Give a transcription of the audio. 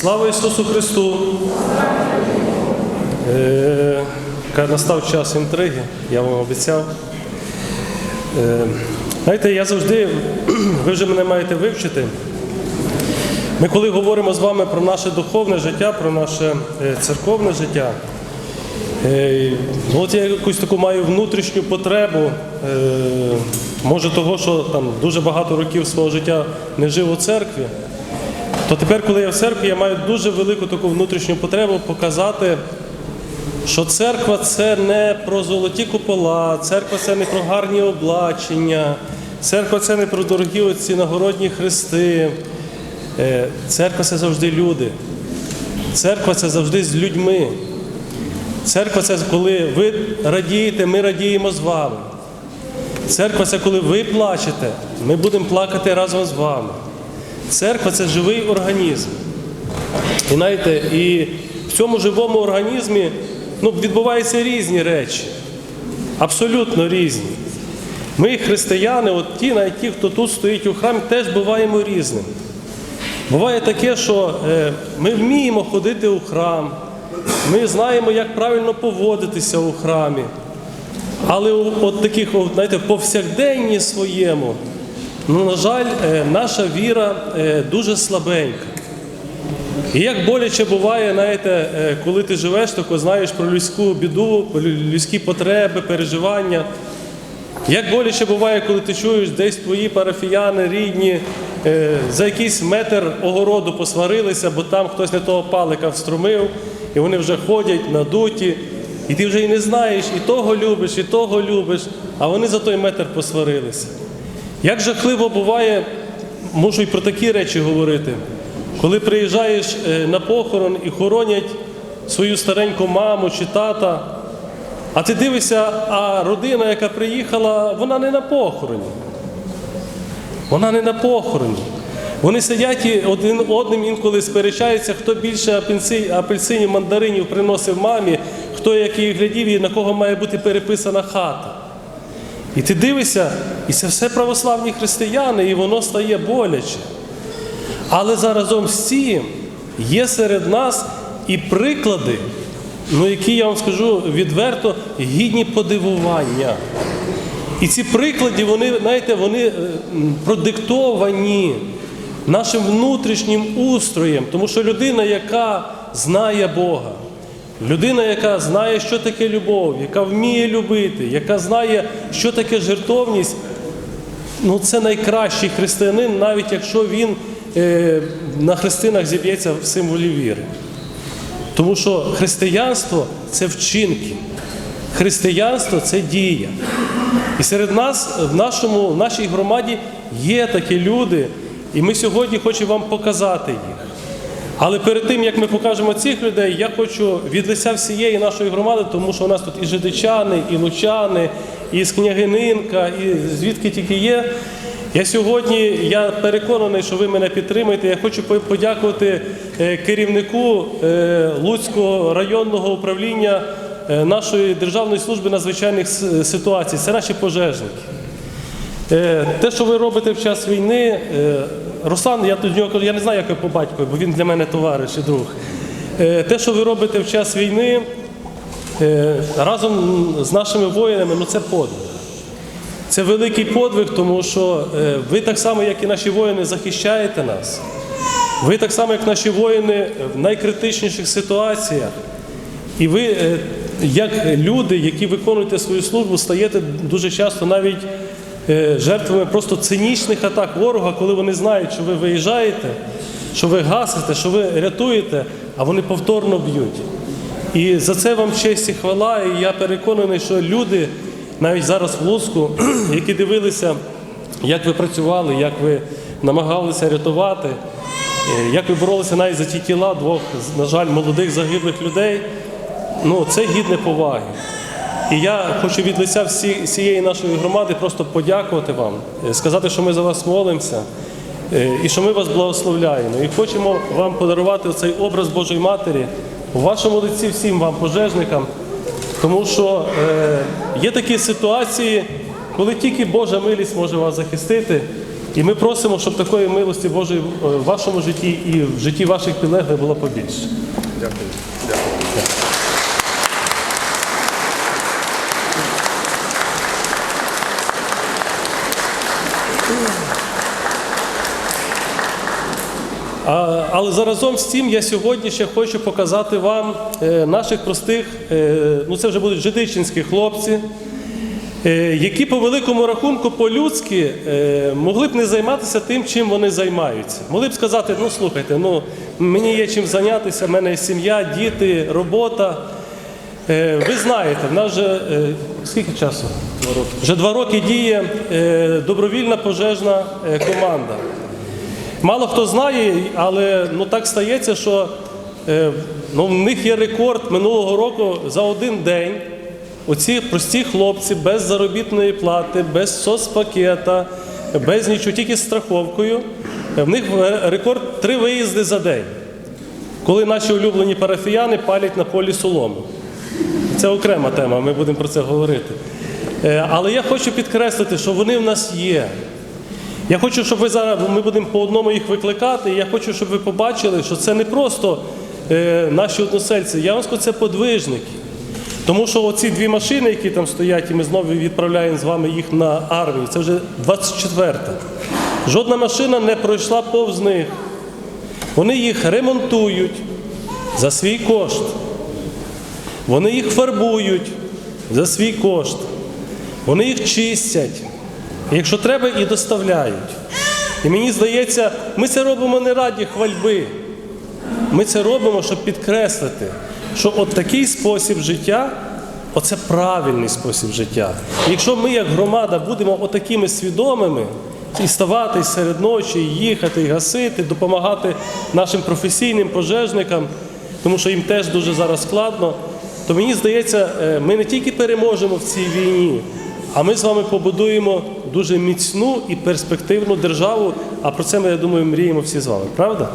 Слава Ісусу Христу! Е, Настав час інтриги, я вам обіцяв. Е, Знаєте, я завжди, ви вже мене маєте вивчити. Ми коли говоримо з вами про наше духовне життя, про наше е, церковне життя, е, от я якусь таку маю внутрішню потребу, е, може того, що там дуже багато років свого життя не жив у церкві, то тепер, коли я в церкві, я маю дуже велику таку внутрішню потребу показати, що церква це не про золоті купола, церква це не про гарні облачення, церква це не про дорогі оці нагородні хрести. Е, Церква це завжди люди. Церква це завжди з людьми. Церква це коли ви радієте, ми радіємо з вами. Церква це коли ви плачете, ми будемо плакати разом з вами. Церква це живий організм. І знаєте, і в цьому живому організмі ну, відбуваються різні речі, абсолютно різні. Ми, християни, от ті, навіть ті, хто тут стоїть у храмі, теж буваємо різними. Буває таке, що е, ми вміємо ходити у храм, ми знаємо, як правильно поводитися у храмі. Але от таких, знаєте, повсякденні своєму, ну, на жаль, е, наша віра е, дуже слабенька. І як боляче буває, знаєте, е, коли ти живеш, тако знаєш про людську біду, про людські потреби, переживання. Як боляче буває, коли ти чуєш, десь твої парафіяни, рідні, е, за якийсь метр огороду посварилися, бо там хтось не того палика вструмив, і вони вже ходять надуті, і ти вже і не знаєш, і того любиш, і того любиш, а вони за той метр посварилися. Як жахливо буває, можу і про такі речі говорити, коли приїжджаєш е, на похорон і хоронять свою стареньку маму чи тата, а ти дивишся, а родина, яка приїхала, вона не на похороні. Вона не на похороні. Вони сидять і один одним інколи сперечаються, хто більше апельсинів, мандаринів приносив мамі, хто який глядів і на кого має бути переписана хата. І ти дивишся, і це все православні християни, і воно стає боляче. Але заразом з цим є серед нас і приклади, ну які я вам скажу відверто, гідні подивування. І ці приклади, вони, знаєте, вони е, продиктовані нашим внутрішнім устроєм, тому що людина, яка знає Бога, людина, яка знає, що таке любов, яка вміє любити, яка знає, що таке жертовність, ну це найкращий християнин, навіть якщо він на хрестинах зіб'ється в символі віри. Тому що християнство це вчинки, християнство це дія. І серед нас, в, нашому, в нашій громаді, є такі люди, і ми сьогодні хочемо вам показати їх. Але перед тим, як ми покажемо цих людей, я хочу від лиця всієї нашої громади, тому що у нас тут і жидичани, і лучани, і з Княгининка, і звідки тільки є. Я сьогодні, я переконаний, що ви мене підтримаєте. Я хочу подякувати е, керівнику е, Луцького районного управління е, нашої Державної служби надзвичайних ситуацій. Це наші пожежники. Те, що ви робите в час війни, Руслан, я тут нього я не знаю, як ви по батькові, бо він для мене товариш і друг. Те, що ви робите в час війни разом з нашими воїнами, ну це подвиг. Це великий подвиг, тому що е, ви так само, як і наші воїни, захищаєте нас. Ви так само, як наші воїни, в найкритичніших ситуаціях. І ви, е, як люди, які виконуєте свою службу, стаєте дуже часто навіть е, жертвами просто цинічних атак ворога, коли вони знають, що ви виїжджаєте, що ви гасите, що ви рятуєте, а вони повторно б'ють. І за це вам честь і хвала. І я переконаний, що люди, навіть зараз в Луцьку, які дивилися, як ви працювали, як ви намагалися рятувати, е, як ви боролися навіть за ті тіла двох, на жаль, молодих загиблих людей, ну це гідне поваги. І я хочу від лиця всієї нашої громади просто подякувати вам, е, сказати, що ми за вас молимося е, і що ми вас благословляємо. І хочемо вам подарувати цей образ Божої Матері у вашому лиці всім вам, пожежникам, тому що е, є такі ситуації, коли тільки Божа милість може вас захистити. І ми просимо, щоб такої милості Божої е, в вашому житті і в житті ваших підлеглих було побільше. Дякую. А, але заразом з цим я сьогодні ще хочу показати вам е, наших простих, е, ну це вже будуть жидичинські хлопці, е, які по великому рахунку по-людськи могли б не займатися тим, чим вони займаються. Могли б сказати, ну слухайте, ну мені є чим зайнятися, в мене є сім'я, діти, робота. Ви знаєте, в нас вже скільки часу? Два роки. Вже два роки діє добровільна пожежна команда. Мало хто знає, але ну так стається, що е, ну, в них є рекорд минулого року за один день. Оці прості хлопці без заробітної плати, без соцпакета, без нічого, тільки з страховкою. е, В них е, рекорд три виїзди за день, коли наші улюблені парафіяни палять на полі солому. Це окрема тема, ми будемо про це говорити. Але я хочу підкреслити, що вони в нас є. Я хочу, щоб ви зараз ми будемо по одному їх викликати. Я хочу, щоб ви побачили, що це не просто е, наші односельці. Я вам скажу, це подвижники. Тому що оці дві машини, які там стоять, і ми знову відправляємо з вами їх на армію, це вже 24-та. Жодна машина не пройшла повз них. Вони їх ремонтують за свій кошт. Вони їх фарбують за свій кошт. Вони їх чистять. Якщо треба, і доставляють. І мені здається, ми це робимо не раді хвальби. Ми це робимо, щоб підкреслити, що от такий спосіб життя оце правильний спосіб життя. І якщо ми, як громада, будемо отакими свідомими і ставати серед ночі, і їхати, і гасити, допомагати нашим професійним пожежникам, тому що їм теж дуже зараз складно, то мені здається, е, ми не тільки переможемо в цій війні, а ми з вами побудуємо дуже міцну і перспективну державу. А про це ми, я думаю, мріємо всі з вами, правда?